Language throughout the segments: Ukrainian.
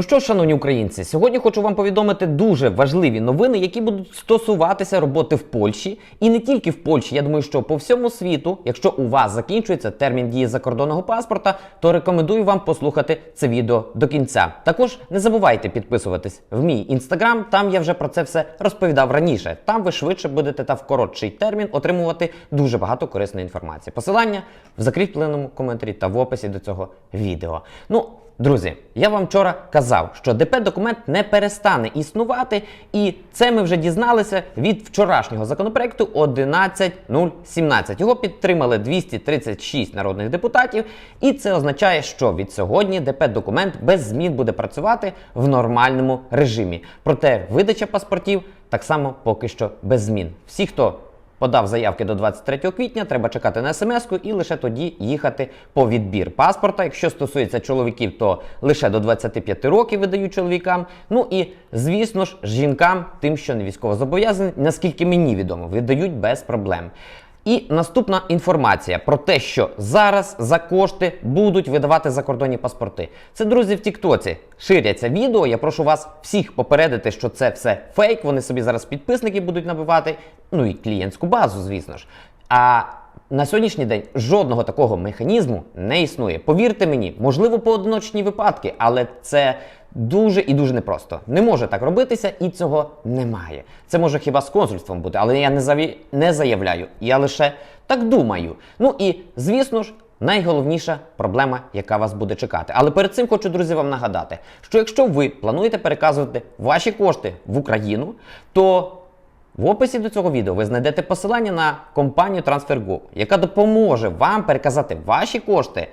Ну що шановні українці, сьогодні хочу вам повідомити дуже важливі новини, які будуть стосуватися роботи в Польщі, і не тільки в Польщі. Я думаю, що по всьому світу, якщо у вас закінчується термін дії закордонного паспорта, то рекомендую вам послухати це відео до кінця. Також не забувайте підписуватись в мій інстаграм. Там я вже про це все розповідав раніше. Там ви швидше будете та в коротший термін отримувати дуже багато корисної інформації. Посилання в закріпленому коментарі та в описі до цього відео. Ну. Друзі, я вам вчора казав, що ДП-документ не перестане існувати, і це ми вже дізналися від вчорашнього законопроекту 11017. Його підтримали 236 народних депутатів, і це означає, що від сьогодні ДП-документ без змін буде працювати в нормальному режимі. Проте видача паспортів так само поки що без змін. Всі, хто Подав заявки до 23 квітня, треба чекати на смс-ку і лише тоді їхати по відбір паспорта. Якщо стосується чоловіків, то лише до 25 років видають чоловікам. Ну і звісно ж, жінкам, тим, що не військовозобов'язані, наскільки мені відомо, видають без проблем. І наступна інформація про те, що зараз за кошти будуть видавати закордонні паспорти. Це друзі в Тіктоці ширяться відео. Я прошу вас всіх попередити, що це все фейк. Вони собі зараз підписники будуть набивати. Ну і клієнтську базу, звісно ж. А на сьогоднішній день жодного такого механізму не існує. Повірте мені, можливо, поодиночні випадки, але це дуже і дуже непросто. Не може так робитися, і цього немає. Це може хіба з консульством бути, але я не, заві... не заявляю. Я лише так думаю. Ну і звісно ж. Найголовніша проблема, яка вас буде чекати. Але перед цим хочу, друзі, вам нагадати, що якщо ви плануєте переказувати ваші кошти в Україну, то в описі до цього відео ви знайдете посилання на компанію TransferGo, яка допоможе вам переказати ваші кошти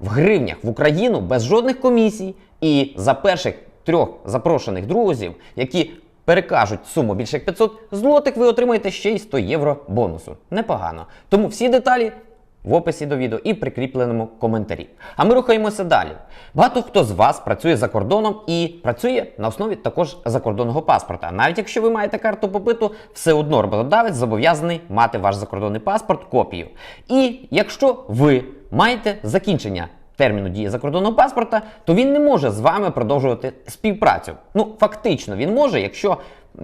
в гривнях в Україну без жодних комісій. І за перших трьох запрошених друзів, які перекажуть суму більше як 500 злотих, ви отримаєте ще й 100 євро бонусу. Непогано. Тому всі деталі в описі до відео і прикріпленому коментарі. А ми рухаємося далі. Багато хто з вас працює за кордоном і працює на основі також закордонного паспорта. Навіть якщо ви маєте карту побиту, все одно роботодавець зобов'язаний мати ваш закордонний паспорт, копію. І якщо ви маєте закінчення терміну дії закордонного паспорта, то він не може з вами продовжувати співпрацю. Ну, фактично, він може, якщо,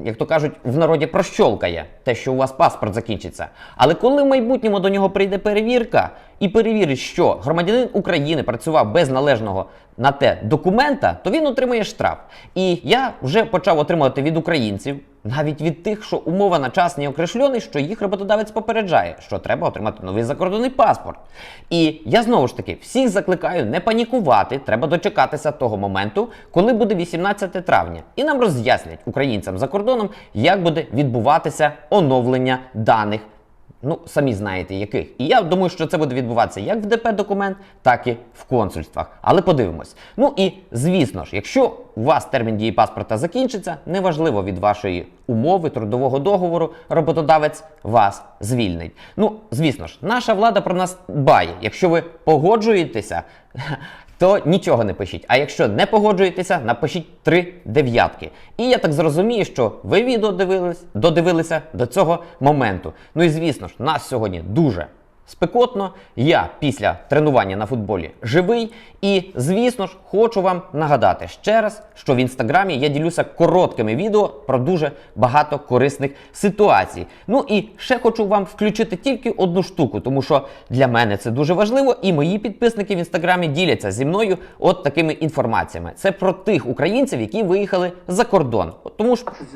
як то кажуть, в народі прощолкає те, що у вас паспорт закінчиться. Але коли в майбутньому до нього прийде перевірка і перевірить, що громадянин України працював без належного на те документа, то він отримує штраф. І я вже почав отримувати від українців. Навіть від тих, що умова на час не окрешльоний, що їх роботодавець попереджає, що треба отримати новий закордонний паспорт. І я знову ж таки всіх закликаю не панікувати, треба дочекатися того моменту, коли буде 18 травня, і нам роз'яснять українцям за кордоном, як буде відбуватися оновлення даних. Ну, самі знаєте, яких. І я думаю, що це буде відбуватися як в ДП документ, так і в консульствах. Але подивимось. Ну і звісно ж, якщо у вас термін дії паспорта закінчиться, неважливо від вашої умови трудового договору, роботодавець вас звільнить. Ну, звісно ж, наша влада про нас дбає. Якщо ви погоджуєтеся, то нічого не пишіть. А якщо не погоджуєтеся, напишіть три дев'ятки. І я так зрозумію, що ви відео дивились, додивилися до цього моменту. Ну і звісно ж, нас сьогодні дуже спекотно. Я після тренування на футболі живий. І, звісно ж, хочу вам нагадати ще раз, що в інстаграмі я ділюся короткими відео про дуже багато корисних ситуацій. Ну і ще хочу вам включити тільки одну штуку, тому що для мене це дуже важливо, і мої підписники в інстаграмі діляться зі мною от такими інформаціями. Це про тих українців, які виїхали за кордон. Тому що 20,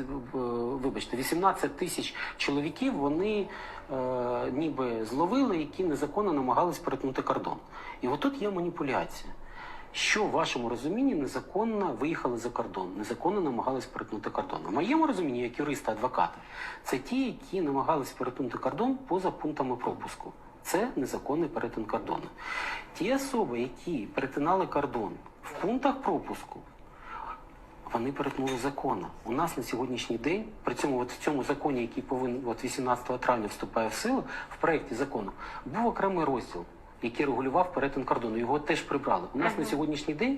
вибачте, 18 тисяч чоловіків вони е, ніби зловили, які незаконно намагались перетнути кордон. І отут є маніпуляція. Що в вашому розумінні незаконно виїхали за кордон, незаконно намагались перетнути кордон. В моєму розумінні, як юриста адвоката, це ті, які намагались перетнути кордон поза пунктами пропуску. Це незаконний перетин кордону. Ті особи, які перетинали кордон в пунктах пропуску, вони перетнули закон. У нас на сьогоднішній день, при цьому от в цьому законі, який повинен от 18 травня вступає в силу, в проєкті закону, був окремий розділ, який регулював перетин кордону. Його теж прибрали. У нас на сьогоднішній день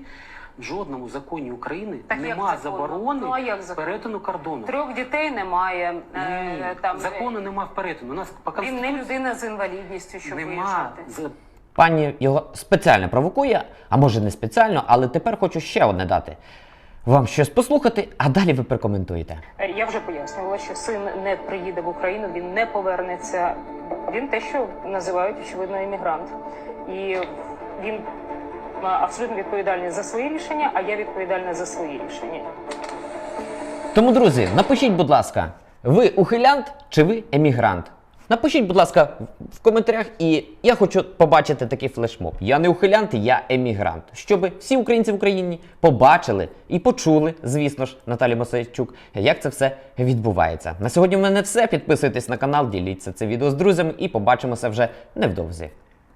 в жодному законі України Так нема закону? заборони Ну, а як закон? перетину кордону. Трьох дітей немає. Ні, е, там закону нема в перетину. У нас по він не людина з інвалідністю, щоб нема виїжджати. Пані його спеціально провокує, а може не спеціально, але тепер хочу ще одне дати. Вам щось послухати, а далі ви прокоментуєте. Е, Я вже пояснювала, що син не приїде в Україну, він не повернеться. Він те, що називають очевидно іммігрант. І він абсолютно відповідальний за свої рішення, а я відповідальна за свої рішення. Тому, друзі, напишіть, будь ласка, ви ухилянт чи ви емігрант? Напишіть, будь ласка, в коментарях, і я хочу побачити такий флешмоб. Я не ухилянт, я емігрант. Щоб всі українці в Україні побачили і почули, звісно ж, Наталі Мосейчук, як це все відбувається. На сьогодні в мене все. Підписуйтесь на канал, діліться це відео з друзями і побачимося вже невдовзі.